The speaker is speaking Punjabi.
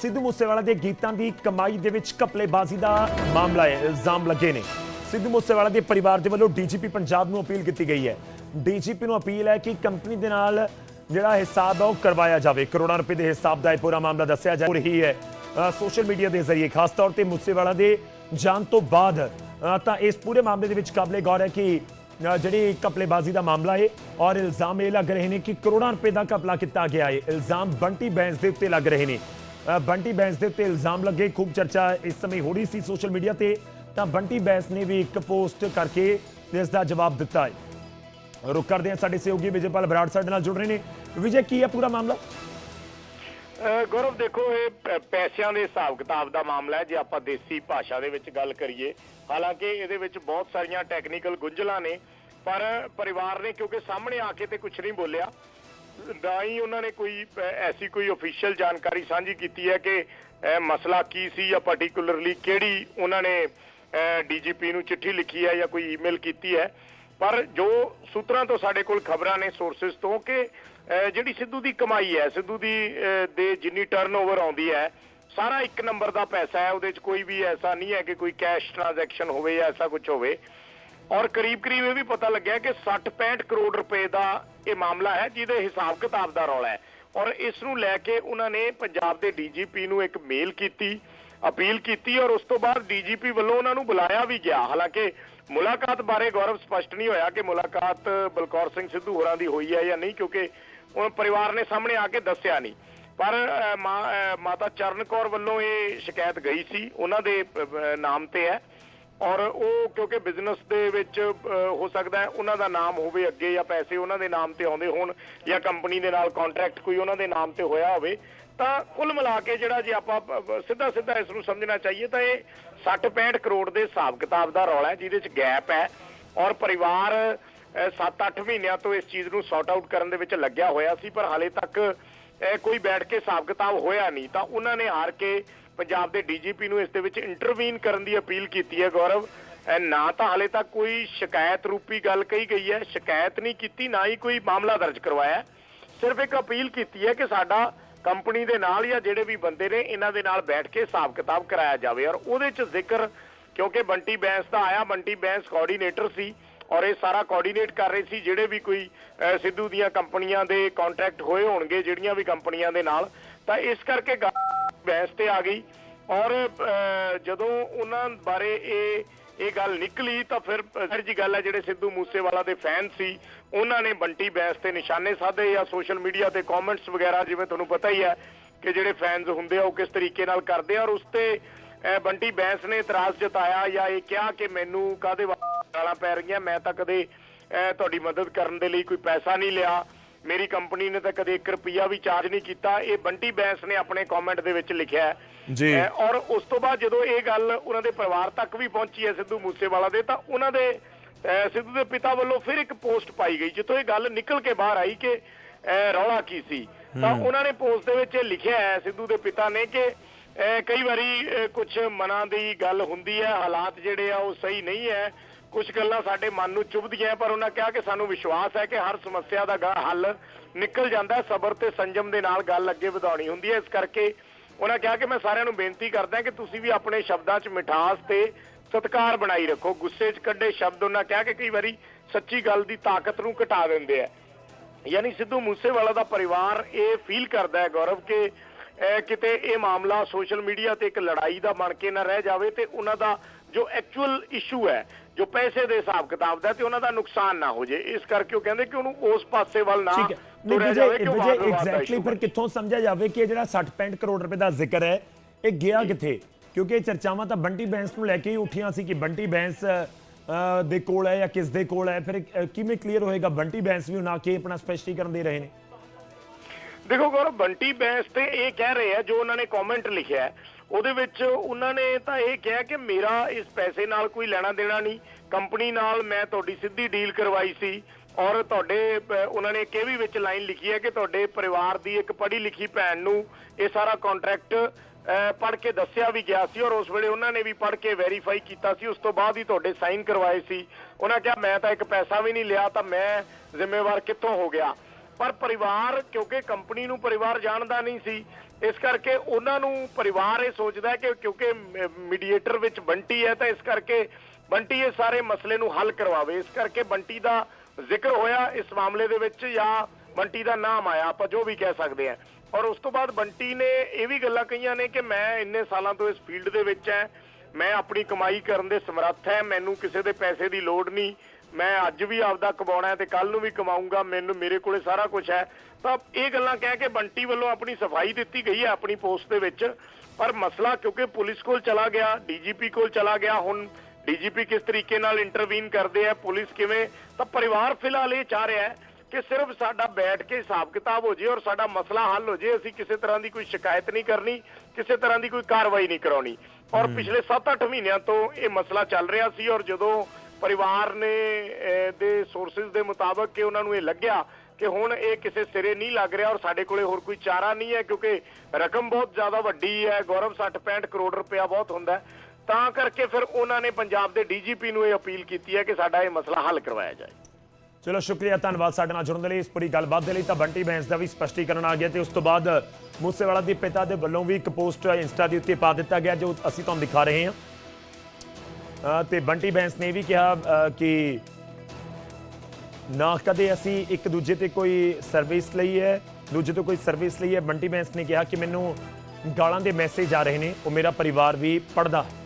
ਸਿੱਧੂ ਮੂਸੇਵਾਲਾ ਦੇ ਗੀਤਾਂ ਦੀ ਕਮਾਈ ਦੇ ਵਿੱਚ ਘਪਲੇਬਾਜ਼ੀ ਦਾ ਮਾਮਲਾ ਹੈ, ਇਲਜ਼ਾਮ ਲੱਗੇ ਨੇ। ਸਿੱਧੂ ਮੂਸੇਵਾਲਾ ਦੇ ਪਰਿਵਾਰ ਦੇ ਵੱਲੋਂ ਡੀਜੀਪੀ ਪੰਜਾਬ ਨੂੰ ਅਪੀਲ ਕੀਤੀ ਗਈ ਹੈ। ਡੀਜੀਪੀ ਨੂੰ ਅਪੀਲ ਹੈ ਕਿ ਕੰਪਨੀ ਦੇ ਨਾਲ ਜਿਹੜਾ ਹਿਸਾਬ ਹੈ ਉਹ ਕਰਵਾਇਆ ਜਾਵੇ। ਕਰੋੜਾਂ ਰੁਪਏ ਦੇ ਹਿਸਾਬ ਦਾ ਇਹ ਪੂਰਾ ਮਾਮਲਾ ਦੱਸਿਆ ਜਾ ਰਹੀ ਹੈ। ਸੋਸ਼ਲ ਮੀਡੀਆ ਦੇ ਜ਼ਰੀਏ, ਖਾਸ ਤੌਰ ਤੇ ਮੂਸੇਵਾਲਾ ਦੇ ਜਾਣ ਤੋਂ ਬਾਅਦ ਤਾਂ ਇਸ ਪੂਰੇ ਮਾਮਲੇ ਦੇ ਵਿੱਚ ਕਾਬਲੇ ਗੌਰ ਹੈ ਕਿ ਜਿਹੜੀ ਘਪਲੇਬਾਜ਼ੀ ਦਾ ਮਾਮਲਾ ਹੈ ਔਰ ਇਲਜ਼ਾਮ ਇਹ ਲੱਗ ਰਹੇ ਨੇ ਕਿ ਕਰੋੜਾਂ ਰੁਪਏ ਦਾ ਘਪਲਾ ਕੀਤਾ ਗਿਆ ਹੈ। ਇਲਜ਼ਾਮ ਬੰਟੀ ਬੈਂਸ ਦੇ ਉੱਤੇ ਲੱਗ ਰਹੇ ਨੇ। ਬੰਟੀ ਬੈਂਸ ਦੇ ਉੱਤੇ ਇਲਜ਼ਾਮ ਲੱਗੇ, ਖੂਬ ਚਰਚਾ ਇਸ ਸਮੇਂ ਹੋ ਰਹੀ ਸੀ ਸੋਸ਼ਲ ਮੀਡੀਆ ਤੇ, ਤਾਂ ਬੰਟੀ ਬੈਂਸ ਨੇ ਵੀ ਇੱਕ ਪੋਸਟ ਕਰਕੇ ਇਸ ਦਾ ਜਵਾਬ ਦਿੱਤਾ ਹੈ। ਰੁਕ ਕਰਦੇ ਹਾਂ ਸਾਡੇ ਸਹਿਯੋਗੀ ਵਿਜੇਪਾਲ ਬਰਾੜ ਸਾਡੇ ਨਾਲ ਜੁੜ ਰਹੇ ਨੇ। ਵਿਜੇ, ਕੀ ਹੈ ਪੂਰਾ ਮਾਮਲਾ? ਗੌਰਵ, ਦੇਖੋ, ਇਹ ਪੈਸਿਆਂ ਦੇ ਹਿਸਾਬ ਕਿਤਾਬ ਦਾ ਮਾਮਲਾ ਹੈ। ਜੇ ਆਪਾਂ ਦੇਸੀ ਭਾਸ਼ਾ ਦੇ ਵਿੱਚ ਗੱਲ ਕਰੀਏ, ਹਾਲਾਂਕਿ ਇਹਦੇ ਵਿੱਚ ਬਹੁਤ ਸਾਰੀਆਂ ਟੈਕਨੀਕਲ ਗੁੰਝਲਾਂ ਨੇ, ਪਰ ਪਰਿਵਾਰ ਨੇ ਕਿਉਂਕਿ ਸਾਹਮਣੇ ਆ ਕੇ ਤੇ ਕੁਝ ਨਹੀਂ ਬੋਲਿਆ। ਨਾ ਹੀ ਉਹਨਾਂ ਨੇ ਕੋਈ ਐਸੀ ਕੋਈ ਅਫੀਸ਼ੀਅਲ ਜਾਣਕਾਰੀ ਸਾਂਝੀ ਕੀਤੀ ਹੈ ਕਿ ਮਸਲਾ ਕੀ ਸੀ ਜਾਂ ਪਾਰਟਿਕੂਲਰਲੀ ਕਿਹੜੀ ਉਹਨਾਂ ਨੇ ਡੀਜੀਪੀ ਨੂੰ ਚਿੱਠੀ ਲਿਖੀ ਹੈ ਜਾਂ ਕੋਈ ਈਮੇਲ ਕੀਤੀ ਹੈ। ਪਰ ਜੋ ਸੂਤਰਾਂ ਤੋਂ ਸਾਡੇ ਕੋਲ ਖਬਰਾਂ ਨੇ ਸੋਰਸਸ ਤੋਂ ਕਿ ਜਿਹੜੀ ਸਿੱਧੂ ਦੀ ਕਮਾਈ ਹੈ, ਸਿੱਧੂ ਦੀ ਦੇ ਜਿੰਨੀ ਟਰਨਓਵਰ ਆਉਂਦੀ ਹੈ, ਸਾਰਾ ਇੱਕ ਨੰਬਰ ਦਾ ਪੈਸਾ ਹੈ, ਉਹਦੇ 'ਚ ਕੋਈ ਵੀ ਐਸਾ ਨਹੀਂ ਹੈ ਕਿ ਕੋਈ ਕੈਸ਼ ਟ੍ਰਾਂਜੈਕਸ਼ਨ ਹੋਵੇ ਜਾਂ ਐਸਾ ਕੁਝ ਹੋਵੇ। ਔਰ ਕਰੀਬ ਕਰੀਬ ਇਹ ਵੀ ਪਤਾ ਲੱਗਿਆ ਕਿ 60-65 ਕਰੋੜ ਰੁਪਏ ਦਾ ਇਹ ਮਾਮਲਾ ਹੈ, ਜਿਹਦੇ ਹਿਸਾਬ ਕਿਤਾਬ ਦਾ ਰੌਲਾ ਹੈ। ਔਰ ਇਸ ਨੂੰ ਲੈ ਕੇ ਉਹਨਾਂ ਨੇ ਪੰਜਾਬ ਦੇ ਡੀਜੀਪੀ ਨੂੰ ਇੱਕ ਮੇਲ ਕੀਤੀ, ਅਪੀਲ ਕੀਤੀ ਔਰ ਉਸ ਤੋਂ ਬਾਅਦ ਡੀਜੀਪੀ ਵੱਲੋਂ ਉਹਨਾਂ ਨੂੰ ਬੁਲਾਇਆ ਵੀ ਗਿਆ। ਹਾਲਾਂਕਿ ਮੁਲਾਕਾਤ ਬਾਰੇ ਗੌਰਵ ਸਪਸ਼ਟ ਨਹੀਂ ਹੋਇਆ ਕਿ ਮੁਲਾਕਾਤ ਬਲਕੌਰ ਸਿੰਘ ਸਿੱਧੂ ਹੋਰਾਂ ਦੀ ਹੋਈ ਹੈ ਜਾਂ ਨਹੀਂ, ਕਿਉਂਕਿ ਉਹ ਪਰਿਵਾਰ ਨੇ ਸਾਹਮਣੇ ਆ ਕੇ ਦੱਸਿਆ ਨਹੀਂ। ਪਰ ਮਾਂ- ਮਾਤਾ ਚਰਨ ਕੌਰ ਵੱਲੋਂ ਇਹ ਸ਼ਿਕਾਇਤ ਗਈ ਸੀ। ਉਹਨਾਂ ਦੇ ਨਾਮ ਤੇ ਹੈ। ਔਰ ਉਹ ਕਿਉਂਕਿ ਬਿਜ਼ਨਸ ਦੇ ਵਿੱਚ ਹੋ ਸਕਦਾ ਹੈ ਉਹਨਾਂ ਦਾ ਨਾਮ ਹੋਵੇ ਅੱਗੇ ਜਾਂ ਪੈਸੇ ਉਹਨਾਂ ਦੇ ਨਾਮ ਤੇ ਆਉਂਦੇ ਹੋਣ ਜਾਂ ਕੰਪਨੀ ਦੇ ਨਾਲ ਕੰਟਰੈਕਟ ਕੋਈ ਉਹਨਾਂ ਦੇ ਨਾਮ ਤੇ ਹੋਇਆ ਹੋਵੇ, ਤਾਂ ਕੁੱਲ ਮਿਲਾ ਕੇ ਜਿਹੜਾ ਜੇ ਆਪਾਂ ਸਿੱਧਾ ਸਿੱਧਾ ਇਸ ਨੂੰ ਸਮਝਣਾ ਚਾਹੀਏ ਤਾਂ ਇਹ 60-65 ਕਰੋੜ ਦੇ ਹਿਸਾਬ ਕਿਤਾਬ ਦਾ ਰੌਲਾ ਹੈ, ਜਿਹਦੇ ਚ ਗੈਪ ਹੈ ਔਰ ਪਰਿਵਾਰ 7-8 ਮਹੀਨਿਆਂ ਤੋਂ ਇਸ ਚੀਜ਼ ਨੂੰ ਸੌਟ ਆਊਟ ਕਰਨ ਦੇ ਵਿੱਚ ਲੱਗਿਆ ਹੋਇਆ ਸੀ, ਪਰ ਹਾਲੇ ਤੱਕ ਕੋਈ ਬੈਠ ਕੇ ਹਿਸਾਬ ਕਿਤਾਬ ਹੋਇਆ ਨਹੀਂ, ਤਾਂ ਉਹਨਾਂ ਨੇ ਹਾਰ ਕੇ ਪੰਜਾਬ ਦੇ ਡੀਜੀਪੀ ਨੂੰ ਇਸ ਦੇ ਵਿੱਚ ਇੰਟਰਵੀਨ ਕਰਨ ਦੀ ਅਪੀਲ ਕੀਤੀ ਹੈ, ਗੌਰਵ। ਨਾ ਤਾਂ ਹਾਲੇ ਤੱਕ ਕੋਈ ਸ਼ਿਕਾਇਤ ਰੂਪੀ ਗੱਲ ਕਹੀ ਗਈ ਹੈ, ਸ਼ਿਕਾਇਤ ਨਹੀਂ ਕੀਤੀ, ਨਾ ਹੀ ਕੋਈ ਮਾਮਲਾ ਦਰਜ ਕਰਵਾਇਆ ਸਿਰਫ ਇੱਕ ਅਪੀਲ ਕੀਤੀ ਹੈ ਕਿ ਸਾਡਾ ਕੰਪਨੀ ਦੇ ਨਾਲ ਜਾਂ ਜਿਹੜੇ ਵੀ ਬੰਦੇ ਨੇ, ਇਹਨਾਂ ਦੇ ਨਾਲ ਬੈਠ ਕੇ ਹਿਸਾਬ ਕਿਤਾਬ ਕਰਾਇਆ ਜਾਵੇ। ਔਰ ਉਹਦੇ 'ਚ ਜ਼ਿਕਰ, ਕਿਉਂਕਿ ਬੰਟੀ ਬੈਂਸ ਦਾ ਆਇਆ, ਬੰਟੀ ਬੈਂਸ ਕੋਆਰਡੀਨੇਟਰ ਸੀ ਔਰ ਇਹ ਸਾਰਾ ਕੋਆਰਡੀਨੇਟ ਕਰ ਰਹੇ ਸੀ, ਜਿਹੜੇ ਵੀ ਕੋਈ ਸਿੱਧੂ ਦੀਆਂ ਕੰਪਨੀਆਂ ਦੇ ਕੰਟਰੈਕਟ ਹੋਏ ਹੋਣਗੇ, ਜਿਹੜੀਆਂ ਵੀ ਕੰਪਨੀਆਂ ਦੇ ਨਾਲ। ਤਾਂ ਇਸ ਕਰਕੇ ਗੱਲ ਬੈਂਸ ਤੇ ਆ ਗਈ ਔਰ ਜਦੋਂ ਉਹਨਾਂ ਬਾਰੇ ਇਹ ਇਹ ਗੱਲ ਨਿਕਲੀ ਤਾਂ ਫਿਰ ਫਿਰ ਜੀ ਗੱਲ ਹੈ ਜਿਹੜੇ ਸਿੱਧੂ ਮੂਸੇਵਾਲਾ ਦੇ ਫੈਨ ਸੀ, ਉਹਨਾਂ ਨੇ ਬੰਟੀ ਬੈਂਸ ਤੇ ਨਿਸ਼ਾਨੇ ਸਾਧੇ ਜਾਂ ਸੋਸ਼ਲ ਮੀਡੀਆ ਤੇ ਕਮੈਂਟਸ ਵਗੈਰਾ, ਜਿਵੇਂ ਤੁਹਾਨੂੰ ਪਤਾ ਹੀ ਹੈ ਕਿ ਜਿਹੜੇ ਫੈਨਸ ਹੁੰਦੇ ਆ ਉਹ ਕਿਸ ਤਰੀਕੇ ਨਾਲ ਕਰਦੇ ਆ ਔਰ ਉਸ ਤੇ ਬੰਟੀ ਬੈਂਸ ਨੇ ਇਤਰਾਜ਼ ਜਤਾਇਆ ਜਾਂ ਇਹ ਕਿਹਾ ਕਿ ਮੈਨੂੰ ਕਾਦੇ ਗਾਲਾਂ ਪੈ ਰਹੀਆਂ, ਮੈਂ ਤਾਂ ਕਦੇ ਤੁਹਾਡੀ ਮਦਦ ਕਰਨ ਦੇ ਲਈ ਕੋਈ ਪੈਸਾ ਨਹੀਂ ਲਿਆ। ਮੇਰੀ ਕੰਪਨੀ ਨੇ ਤਾਂ ਕਦੇ 1 ਰੁਪਿਆ ਵੀ ਚਾਰਜ ਨਹੀਂ ਕੀਤਾ। ਇਹ ਬੰਟੀ ਬੈਂਸ ਨੇ ਆਪਣੇ ਕਮੈਂਟ ਦੇ ਵਿੱਚ ਲਿਖਿਆ ਹੈ। ਜੀ। ਔਰ ਉਸ ਤੋਂ ਬਾਅਦ ਜਦੋਂ ਇਹ ਗੱਲ ਉਹਨਾਂ ਦੇ ਪਰਿਵਾਰ ਤੱਕ ਵੀ ਪਹੁੰਚੀ ਹੈ ਸਿੱਧੂ ਮੂਸੇਵਾਲਾ ਦੇ ਤਾਂ ਉਹਨਾਂ ਦੇ ਸਿੱਧੂ ਦੇ ਪਿਤਾ ਵੱਲੋਂ ਫਿਰ ਇੱਕ ਪੋਸਟ ਪਾਈ ਗਈ ਜਿੱਥੋਂ ਇਹ ਗੱਲ ਨਿਕਲ ਕੇ ਬਾਹਰ ਆਈ ਕਿ ਰੌਲਾ ਕੀ ਸੀ। ਤਾਂ ਉਹਨਾਂ ਨੇ ਪੋਸਟ ਦੇ ਵਿੱਚ ਇਹ ਲਿਖਿਆ ਹੈ ਸਿੱਧੂ ਦੇ ਪਿਤਾ ਨੇ ਕਿ ਕਈ ਵਾਰੀ ਕੁਝ ਮਨਾਂ ਦੀ ਗੱਲ ਹੁੰਦੀ ਹੈ ਹਾਲਾਤ ਜਿਹੜੇ ਆ ਉਹ ਸਹੀ ਨਹੀਂ ਹੈ। ਕੁਝ ਗੱਲਾਂ ਸਾਡੇ ਮਨ ਨੂੰ ਚੁਭਦੀਆਂ ਪਰ ਉਹਨਾਂ ਕਿਹਾ ਕਿ ਸਾਨੂੰ ਵਿਸ਼ਵਾਸ ਹੈ ਕਿ ਹਰ ਸਮੱਸਿਆ ਦਾ ਹੱਲ ਨਿਕਲ ਜਾਂਦਾ ਹੈ, ਸਬਰ ਤੇ ਸੰਜਮ ਦੇ ਨਾਲ ਗੱਲ ਅੱਗੇ ਵਧਾਉਣੀ ਹੁੰਦੀ ਹੈ। ਇਸ ਕਰਕੇ ਉਹਨਾਂ ਕਿਹਾ ਕਿ ਮੈਂ ਸਾਰਿਆਂ ਨੂੰ ਬੇਨਤੀ ਕਰਦਾ ਕਿ ਤੁਸੀਂ ਵੀ ਆਪਣੇ ਸ਼ਬਦਾਂ 'ਚ ਮਿਠਾਸ ਤੇ ਸਤਿਕਾਰ ਬਣਾਈ ਰੱਖੋ। ਗੁੱਸੇ 'ਚ ਕੱਢੇ ਸ਼ਬਦ ਉਹਨਾਂ ਕਿਹਾ ਕਿ ਕਈ ਵਾਰੀ ਸੱਚੀ ਗੱਲ ਦੀ ਤਾਕਤ ਨੂੰ ਘਟਾ ਦਿੰਦੇ ਆ। ਯਾਨੀ ਸਿੱਧੂ ਮੂਸੇਵਾਲਾ ਦਾ ਪਰਿਵਾਰ ਇਹ ਫੀਲ ਕਰਦਾ ਹੈ ਗੌਰਵ ਕਿ ਕਿਤੇ ਇਹ ਮਾਮਲਾ ਸੋਸ਼ਲ ਮੀਡੀਆ ਤੇ ਇੱਕ ਲੜਾਈ ਦਾ ਬਣ ਕੇ ਨਾ ਰਹਿ ਜਾਵੇ ਤੇ ਉਹਨਾਂ ਦਾ ਜੋ ਐਕਚੁਅਲ ਇਸ਼ੂ ਹੈ ਜੋ ਪੈਸੇ ਦੇ ਹਿਸਾਬ ਕਿਤਾਬ ਦਾ ਤੇ ਉਹਨਾਂ ਦਾ ਨੁਕਸਾਨ ਨਾ ਹੋ ਜੇ। ਇਸ ਕਰਕੇ ਉਹ ਕਹਿੰਦੇ ਕਿ ਉਹਨੂੰ ਉਸ ਪਾਸੇ ਵੱਲ ਨਾ ਤੁਰਿਆ ਜਾਵੇ ਕਿ ਵਿਜੇ ਐਗਜ਼ੈਕਟਲੀ ਫਿਰ ਕਿੱਥੋਂ ਸਮਝਿਆ ਜਾਵੇ ਕਿ ਜਿਹੜਾ 60-65 ਕਰੋੜ ਰੁਪਏ ਦਾ ਜ਼ਿਕਰ ਹੈ ਇਹ ਗਿਆ ਕਿੱਥੇ? ਕਿਉਂਕਿ ਇਹ ਚਰਚਾਵਾਂ ਤਾਂ ਬੰਟੀ ਬੈਂਸ ਨੂੰ ਲੈ ਕੇ ਹੀ ਉੱਠੀਆਂ ਸੀ ਕਿ ਬੰਟੀ ਬੈਂਸ ਦੇ ਕੋਲ ਹੈ ਜਾਂ ਕਿਸ ਦੇ ਕੋਲ ਹੈ। ਫਿਰ ਕਿਵੇਂ ਕਲੀਅਰ ਹੋਏਗਾ ਬੰਟੀ ਬੈਂਸ ਵੀ ਉਹਨਾਂ ਕੇ ਆਪਣਾ ਸਪਸ਼ਟੀਕਰਨ ਦੇ ਰਹੇ ਨੇ? ਦੇਖੋ ਗੌਰਵ ਬੰਟੀ ਬੈਂਸ ਤੇ ਇਹ ਕਹਿ ਰਹੇ ਆ ਜੋ ਉਹਨਾਂ ਨੇ ਕਮੈਂਟ ਲਿਖਿਆ ਹੈ, ਉਹਦੇ ਵਿੱਚ ਉਹਨਾਂ ਨੇ ਤਾਂ ਇਹ ਕਿਹਾ ਕਿ ਮੇਰਾ ਇਸ ਪੈਸੇ ਨਾਲ ਕੋਈ ਲੈਣਾ ਦੇਣਾ ਨਹੀਂ। ਕੰਪਨੀ ਨਾਲ ਮੈਂ ਤੁਹਾਡੀ ਸਿੱਧੀ ਡੀਲ ਕਰਵਾਈ ਸੀ ਔਰ ਤੁਹਾਡੇ ਉਹਨਾਂ ਨੇ ਕਿ ਵੀ ਵਿੱਚ ਲਾਈਨ ਲਿਖੀ ਹੈ ਕਿ ਤੁਹਾਡੇ ਪਰਿਵਾਰ ਦੀ ਇੱਕ ਪੜ੍ਹੀ ਲਿਖੀ ਭੈਣ ਨੂੰ ਇਹ ਸਾਰਾ ਕੰਟਰੈਕਟ ਪੜ੍ਹ ਕੇ ਦੱਸਿਆ ਵੀ ਗਿਆ ਸੀ ਔਰ ਉਸ ਵੇਲੇ ਉਹਨਾਂ ਨੇ ਵੀ ਪੜ੍ਹ ਕੇ ਵੈਰੀਫਾਈ ਕੀਤਾ ਸੀ। ਉਸ ਤੋਂ ਬਾਅਦ ਹੀ ਤੁਹਾਡੇ ਸਾਈਨ ਕਰਵਾਏ ਸੀ। ਉਹਨਾਂ ਕਿਹਾ, ਮੈਂ ਤਾਂ ਇੱਕ ਪੈਸਾ ਵੀ ਨਹੀਂ ਲਿਆ ਤਾਂ ਮੈਂ ਜ਼ਿੰਮੇਵਾਰ ਕਿੱਥੋਂ ਹੋ ਗਿਆ? ਪਰ ਪਰਿਵਾਰ, ਕਿਉਂਕਿ ਕੰਪਨੀ ਨੂੰ ਪਰਿਵਾਰ ਜਾਣਦਾ ਨਹੀਂ ਸੀ, ਇਸ ਕਰਕੇ ਉਹਨਾਂ ਨੂੰ ਪਰਿਵਾਰ ਇਹ ਸੋਚਦਾ ਕਿ ਕਿਉਂਕਿ ਮੀਡੀਏਟਰ ਵਿੱਚ ਬੰਟੀ ਹੈ, ਤਾਂ ਇਸ ਕਰਕੇ ਬੰਟੀ ਇਹ ਸਾਰੇ ਮਸਲੇ ਨੂੰ ਹੱਲ ਕਰਵਾਵੇ। ਇਸ ਕਰਕੇ ਬੰਟੀ ਦਾ ਜ਼ਿਕਰ ਹੋਇਆ ਇਸ ਮਾਮਲੇ ਦੇ ਵਿੱਚ, ਜਾਂ ਬੰਟੀ ਦਾ ਨਾਮ ਆਇਆ, ਆਪਾਂ ਜੋ ਵੀ ਕਹਿ ਸਕਦੇ ਹਾਂ। ਔਰ ਉਸ ਤੋਂ ਬਾਅਦ ਬੰਟੀ ਨੇ ਇਹ ਵੀ ਗੱਲਾਂ ਕਹੀਆਂ ਨੇ ਕਿ ਮੈਂ ਇੰਨੇ ਸਾਲਾਂ ਤੋਂ ਇਸ ਫੀਲਡ ਦੇ ਵਿੱਚ ਹਾਂ, ਮੈਂ ਆਪਣੀ ਕਮਾਈ ਕਰਨ ਦੇ ਸਮਰੱਥ ਹੈ, ਮੈਨੂੰ ਕਿਸੇ ਦੇ ਪੈਸੇ ਦੀ ਲੋੜ ਨਹੀਂ ਮੈਂ ਅੱਜ ਵੀ ਆਪਦਾ ਕਮਾਉਣਾ ਤੇ ਕੱਲ ਨੂੰ ਵੀ ਕਮਾਊਂਗਾ ਮੈਨੂੰ ਮੇਰੇ ਕੋਲੇ ਸਾਰਾ ਕੁਝ ਹੈ। ਤਾਂ ਇਹ ਗੱਲਾਂ ਕਹਿ ਕੇ ਬੰਟੀ ਵੱਲੋਂ ਆਪਣੀ ਸਫ਼ਾਈ ਦਿੱਤੀ ਗਈ ਹੈ ਆਪਣੀ ਪੋਸਟ ਦੇ ਵਿੱਚ। ਪਰ ਮਸਲਾ ਕਿਉਂਕਿ ਪੁਲਿਸ ਕੋਲ ਚਲਾ ਗਿਆ ਡੀਜੀਪੀ ਕੋਲ ਚਲਾ ਗਿਆ ਹੁਣ ਡੀਜੀਪੀ ਕਿਸ ਤਰੀਕੇ ਨਾਲ ਇੰਟਰਵੀਨ ਕਰਦੇ ਆ ਪੁਲਿਸ ਕਿਵੇਂ? ਤਾਂ ਪਰਿਵਾਰ ਫਿਲਹਾਲ ਇਹ ਚਾਹ ਰਿਹਾ ਹੈ ਕਿ ਸਿਰਫ ਸਾਡਾ ਬੈਠ ਕੇ ਹਿਸਾਬ ਕਿਤਾਬ ਹੋ ਜੇ ਔਰ ਸਾਡਾ ਮਸਲਾ ਹੱਲ ਹੋ ਜੇ ਅਸੀਂ ਕਿਸੇ ਤਰ੍ਹਾਂ ਦੀ ਕੋਈ ਸ਼ਿਕਾਇਤ ਨਹੀਂ ਕਰਨੀ ਕਿਸੇ ਤਰ੍ਹਾਂ ਦੀ ਕੋਈ ਕਾਰਵਾਈ ਨਹੀਂ ਕਰਾਉਣੀ। ਔਰ ਪਿਛਲੇ 7-8 ਮਹੀਨਿਆਂ ਤੋਂ ਇਹ ਮਸਲਾ ਚੱਲ ਰਿਹਾ ਸੀ ਔਰ ਜਦੋਂ ਪਰਿਵਾਰ ਨੇ ਦੇ ਸੋਰਸਸ ਦੇ ਮੁਤਾਬਕ ਕਿ ਉਹਨਾਂ ਨੂੰ ਇਹ ਲੱਗਿਆ ਕਿ ਹੁਣ ਇਹ ਕਿਸੇ ਸਿਰੇ ਨਹੀਂ ਲੱਗ ਰਿਹਾ ਔਰ ਸਾਡੇ ਕੋਲੇ ਹੋਰ ਕੋਈ ਚਾਰਾ ਨਹੀਂ ਹੈ ਕਿਉਂਕਿ ਰਕਮ ਬਹੁਤ ਜ਼ਿਆਦਾ ਵੱਡੀ ਹੈ, ਗੌਰਵ 60-65 ਕਰੋੜ ਰੁਪਇਆ ਬਹੁਤ ਹੁੰਦਾ ਤਾਂ ਕਰਕੇ ਫਿਰ ਉਹਨਾਂ ਨੇ ਪੰਜਾਬ ਦੇ ਡੀਜੀਪੀ ਨੂੰ ਇਹ ਅਪੀਲ ਕੀਤੀ ਹੈ ਕਿ ਸਾਡਾ ਇਹ ਮਸਲਾ ਹੱਲ ਕਰਵਾਇਆ ਜਾਏ। ਚਲੋ, ਸ਼ੁਕਰੀਆ, ਧੰਨਵਾਦ ਸਾਡੇ ਨਾਲ ਜੁੜਨ ਦੇ ਲਈ। ਇਸ ਪੂਰੀ ਗੱਲਬਾਤ ਦੇ ਲਈ ਤਾਂ ਬੰਟੀ ਬੈਂਸ ਦਾ ਵੀ ਸਪਸ਼ਟੀਕਰਨ ਆ ਗਿਆ ਤੇ ਉਸ ਤੋਂ ਬਾਅਦ ਮੂਸੇਵਾਲਾ ਦੇ ਪਿਤਾ ਦੇ ਵੱਲੋਂ ਵੀ ਇੱਕ ਪੋਸਟ ਇੰਸਟਾ ਦੇ ਉੱਤੇ ਪਾ ਦਿੱਤਾ ਗਿਆ, ਜੋ ਅਸੀਂ ਤੁਹਾਨੂੰ ਦਿਖਾ ਰਹੇ ਹਾਂ। ਤੇ ਬੰਟੀ ਬੈਂਸ ਨੇ ਇਹ ਵੀ ਕਿਹਾ ਕਿ ਨਾ ਕਦੇ ਅਸੀਂ ਇੱਕ ਦੂਜੇ ਤੇ ਕੋਈ ਸਰਵਿਸ ਲਈ ਹੈ, ਦੂਜੇ ਤੋਂ ਕੋਈ ਸਰਵਿਸ ਲਈ ਹੈ। ਬੰਟੀ ਬੈਂਸ ਨੇ ਕਿਹਾ ਕਿ ਮੈਨੂੰ ਗਾਲਾਂ ਦੇ ਮੈਸੇਜ ਆ ਰਹੇ ਨੇ, ਉਹ ਮੇਰਾ ਪਰਿਵਾਰ ਵੀ ਪੜਦਾ ਹੈ